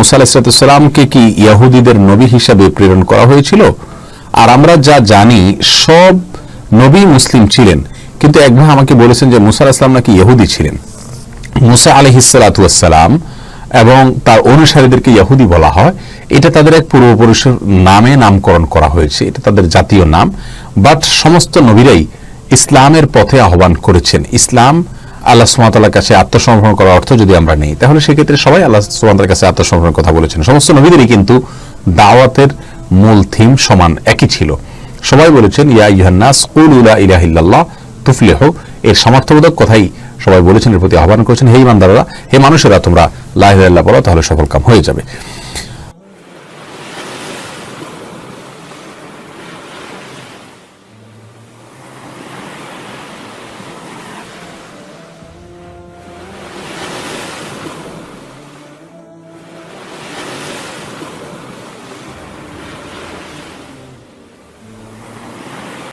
মুসা আলাহিসামকে কি ইয়াহুদিদের নবী হিসাবে প্রেরণ করা হয়েছিল? আর আমরা যা জানি, সব নবী মুসলিম ছিলেন। কিন্তু এক ভাই আমাকে বলেছেন যে মুসা আলাহিসাম নাকি ইহুদি ছিলেন। মুসা আলহিসালাম এবং তার অনুসারীদেরকে ইহুদি বলা হয়। এটা তাদের এক পূর্বপুরুষের নামে নামকরণ করা হয়েছে। এটা তাদের জাতীয় নাম। বাট সমস্ত নবীরাই ইসলামের পথে আহ্বান করেছেন। ইসলাম আল্লাহ সুমাতার কাছে আত্মসমর্পণ করার অর্থ যদি আমরা নেই। তাহলে সেক্ষেত্রে সবাই আল্লাহ সুমাতার কাছে আত্মসমর্পণের কথা বলেছেন। সমস্ত নবীদেরই কিন্তু দাওয়াতের মূল থিম সমান, একই ছিল। সবাই বলেছেন, ইয়া ইহান্নাস কুল ইলা ইলাহিল্লাহ তুফলেহ। এর সমর্থবোধক কথাই সবাই বলেছেন, এর প্রতি আহ্বান করেছেন। হে ইমানদাররা হে মানুষেরা, তোমরা লাহ বলো, তাহলে সফল কাম হয়ে যাবে।